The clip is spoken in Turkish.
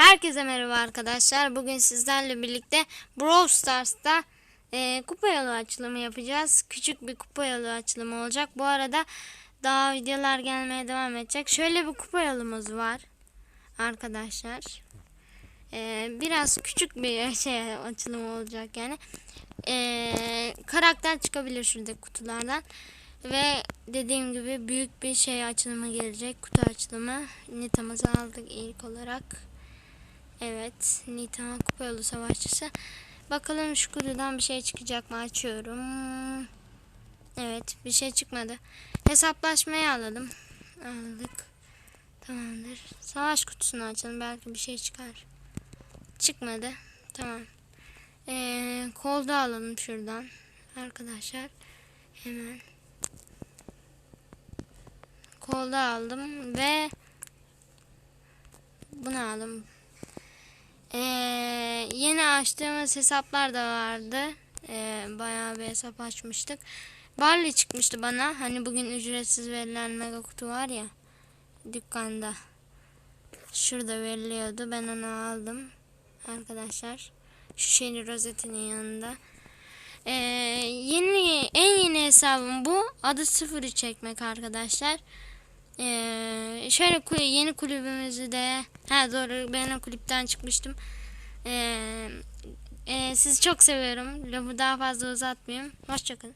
Herkese merhaba arkadaşlar. Bugün sizlerle birlikte Brawl Stars'ta e, kupa yolu açılımı yapacağız. Küçük bir kupa yolu açılımı olacak. Bu arada daha videolar gelmeye devam edecek. Şöyle bir kupa yolumuz var arkadaşlar. E, biraz küçük bir şey açılımı olacak yani. E, karakter çıkabilir şuradaki kutulardan. Ve dediğim gibi büyük bir şey açılımı gelecek. Kutu açılımı. Nita'mızı aldık ilk olarak. Evet. Nita kupa savaşçısı. Bakalım şu kutudan bir şey çıkacak mı? Açıyorum. Evet. Bir şey çıkmadı. Hesaplaşmayı alalım. Aldık. Tamamdır. Savaş kutusunu açalım. Belki bir şey çıkar. Çıkmadı. Tamam. Ee, kolda alalım şuradan. Arkadaşlar. Hemen. Kolda aldım ve bunu aldım. Ee, yeni açtığımız hesaplar da vardı. Ee, bayağı bir hesap açmıştık. Barley çıkmıştı bana. Hani bugün ücretsiz verilen mega kutu var ya dükkanda. Şurada veriliyordu. Ben onu aldım. Arkadaşlar. Şu şeyli rozetinin yanında. Ee, yeni en yeni hesabım bu. Adı sıfırı çekmek arkadaşlar. Ee, şöyle yeni kulübümüzü de ha doğru ben o kulüpten çıkmıştım. Ee, e, sizi çok seviyorum. Lafı daha fazla uzatmayayım. Hoşçakalın.